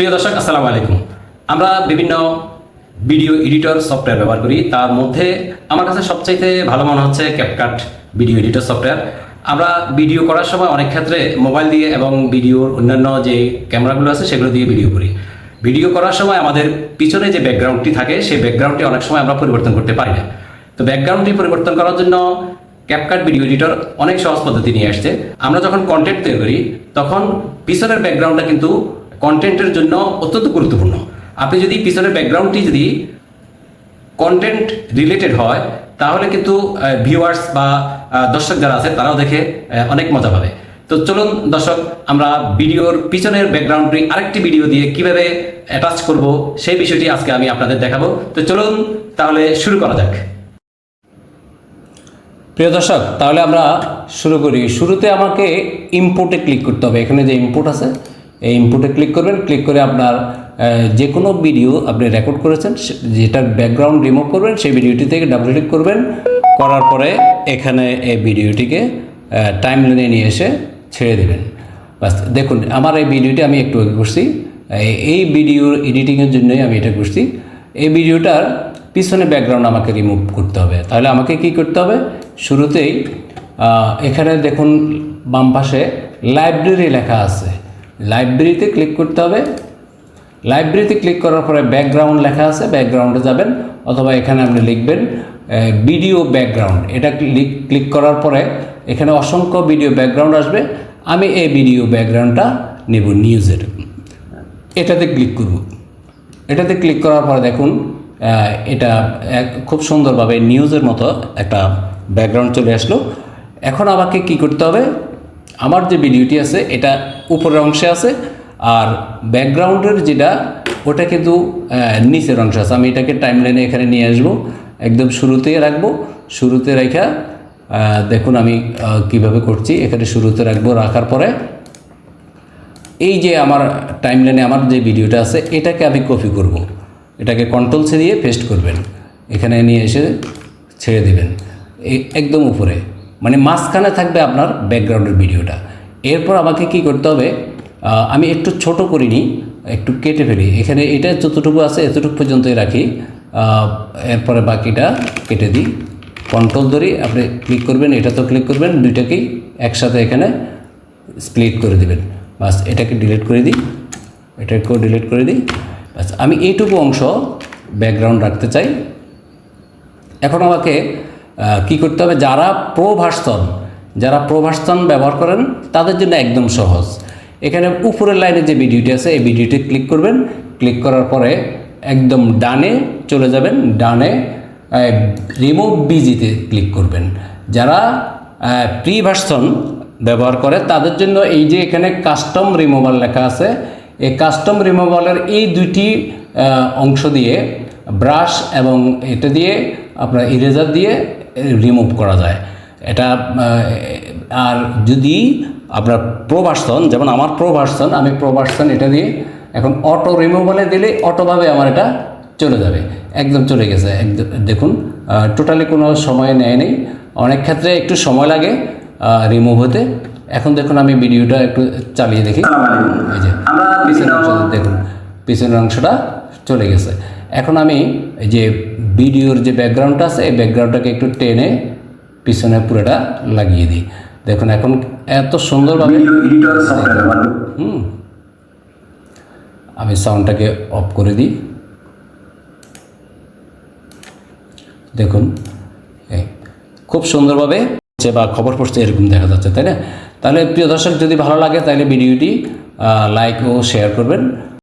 প্রিয় দর্শক, আসসালামু আলাইকুম। আমরা বিভিন্ন ভিডিও এডিটর সফটওয়্যার ব্যবহার করি। তার মধ্যে আমার কাছে সবচাইতে ভালো মনে হচ্ছে ক্যাপকাট ভিডিও এডিটর সফটওয়্যার। আমরা ভিডিও করার সময় অনেক ক্ষেত্রে মোবাইল দিয়ে এবং ভিডিওর অন্যান্য যে ক্যামেরাগুলো আছে, সেগুলো দিয়ে ভিডিও করি। ভিডিও করার সময় আমাদের পিছনে যে ব্যাকগ্রাউন্ডটি থাকে, সেই ব্যাকগ্রাউন্ডটি অনেক সময় আমরা পরিবর্তন করতে পারি না। তো ব্যাকগ্রাউন্ডটি পরিবর্তন করার জন্য ক্যাপকাট ভিডিও এডিটর অনেক সহজ পদ্ধতি নিয়ে আসছে। আমরা যখন কন্টেন্ট তৈরি করি, তখন পিছনের ব্যাকগ্রাউন্ডটা কিন্তু কন্টেন্টের জন্য অত্যন্ত গুরুত্বপূর্ণ। আপনি যদি পিছনের ব্যাকগ্রাউন্ডটি যদি কন্টেন্ট রিলেটেড হয়, তাহলে কিন্তু ভিউয়ার্স বা দর্শক যারা আছে, তারাও দেখে অনেক মজা পাবে। তো চলুন দর্শক, আমরা ভিডিওর পিছনের ব্যাকগ্রাউন্ডটি আরেকটি ভিডিও দিয়ে কীভাবে অ্যাটাচ করব, সেই বিষয়টি আজকে আমি আপনাদের দেখাবো। তো চলুন তাহলে শুরু করা যাক। প্রিয় দর্শক, তাহলে আমরা শুরু করি। শুরুতে আমাকে ইম্পোর্টে ক্লিক করতে হবে। এখানে যে ইম্পোর্ট আছে এই ইনপুটে ক্লিক করবেন ক্লিক করে আপনার যে কোনো ভিডিও আপনি রেকর্ড করেছেন যেটার ব্যাকগ্রাউন্ড রিমুভ করবেন, সেই ভিডিওটি থেকে ডাবল ক্লিক করবেন। করার পরে এখানে এই ভিডিওটিকে টাইম লাইনে নিয়ে এসে ছেড়ে দেবেন। বাস, দেখুন, আমার এই ভিডিওটি আমি একটু আগে করছি। এই ভিডিওর এডিটিংয়ের জন্যই আমি এটা করছি। এই ভিডিওটার পিছনে ব্যাকগ্রাউন্ড আমাকে রিমুভ করতে হবে। তাহলে আমাকে কি করতে হবে? শুরুতেই এখানে দেখুন, বাম পাশে লাইব্রেরি লেখা আছে। লাইব্রেরিতে ক্লিক করতে হবে। লাইব্রেরিতে ক্লিক করার পরে ব্যাকগ্রাউন্ড লেখা আছে ব্যাকগ্রাউন্ডে যাবেন, অথবা এখানে আপনি লিখবেন ভিডিও ব্যাকগ্রাউন্ড এটা ক্লিক করার পরে এখানে অসংখ্য ভিডিও ব্যাকগ্রাউন্ড আসবে। আমি এই ভিডিও ব্যাকগ্রাউন্ডটা নেব নিউজের এটাতে ক্লিক করব। এটাতে ক্লিক করার পরে দেখুন এটা খুব সুন্দরভাবে নিউজের মতো একটা ব্যাকগ্রাউন্ড চলে আসলো। এখন আমাকে কি করতে হবে? আমার যে ভিডিওটি আছে, এটা উপরের অংশে আছে, আর ব্যাকগ্রাউন্ডের যেটা, ওটা কিন্তু নিচের অংশ আছে। আমি এটাকে টাইম লাইনে এখানে নিয়ে আসব। একদম শুরুতেই রাখব। শুরুতে রেখা দেখুন আমি কীভাবে করছি। এখানে শুরুতে রাখব, রাখার পরে এই যে আমার টাইমলাইনে আমার যে ভিডিওটা আছে, এটাকে আমি কপি করব। এটাকে কন্ট্রোল দিয়ে পেস্ট করবেন। এখানে নিয়ে এসে ছেড়ে দিবেন। একদম উপরে। মানে মাঝখানে থাকবে আপনার ব্যাকগ্রাউন্ডের ভিডিওটা। এরপর আমাকে কি করতে হবে আমি একটু ছোট করিনি, একটু কেটে ফেলি। এখানে এটা যতটুকু আছে এতটুকু পর্যন্তই রাখি। এরপরে বাকিটা কেটে দিই। কন্ট্রোল ধরি, আপনি ক্লিক করবেন, এটা তো ক্লিক করবেন, দুইটাকেই একসাথে এখানে স্প্লিট করে দিবেন। বাস, এটাকে ডিলিট করে দিই, এটাকেও ডিলিট করে দিই। বাস, আমি এইটুকু অংশ ব্যাকগ্রাউন্ড রাখতে চাই। এখন আমাকে কি করতে হবে? যারা প্রো যারা প্রো ব্যবহার করেন, তাদের জন্য একদম সহজ। এখানে উপরের লাইনে যে ভিডিওটি আছে, এই ভিডিওটি ক্লিক করবেন। ক্লিক করার পরে একদম ডানে চলে যাবেন। ডানে রিমুভ বিজিতে ক্লিক করবেন। যারা প্রি ব্যবহার করে, তাদের জন্য এই যে এখানে কাস্টম রিমুভাল লেখা আছে, এই কাস্টম রিমুভালের এই দুইটি অংশ দিয়ে ব্রাশ এবং এটা দিয়ে আপনার ইরেজার দিয়ে রিমুভ করা যায়। এটা আর যদি আপনার প্রো ভার্সন যেমন আমার প্রো ভার্সন আমি প্রো ভার্সন এটা দিয়ে এখন অটো রিমুভালে দিলে অটোভাবে আমার এটা চলে যাবে। একদম চলে গেছে। একদম দেখুন টোটালি কোনো সময় নেয় নেই। অনেক ক্ষেত্রে একটু সময় লাগে রিমুভ হতে। এখন দেখুন আমি ভিডিওটা একটু চালিয়ে দেখি। এই যে পিছনের অংশটা দেখুন পিছনের অংশটা চলে গেছে। এখন আমি এই যে ভিডিওর যে ব্যাকগ্রাউন্ডটা আছে এই ব্যাকগ্রাউন্ডটাকে একটু টেনে পিছনে পুরোটা লাগিয়ে দিই। দেখুন এখন এত সুন্দরভাবে হুম। আমি সাউন্ডটাকে অফ করে দিই। দেখুন খুব সুন্দরভাবে হচ্ছে বা খবর পড়ছে এরকম দেখা যাচ্ছে তাই না? তাহলে প্রিয় দর্শক যদি ভালো লাগে তাহলে ভিডিওটি লাইক ও শেয়ার করবেন।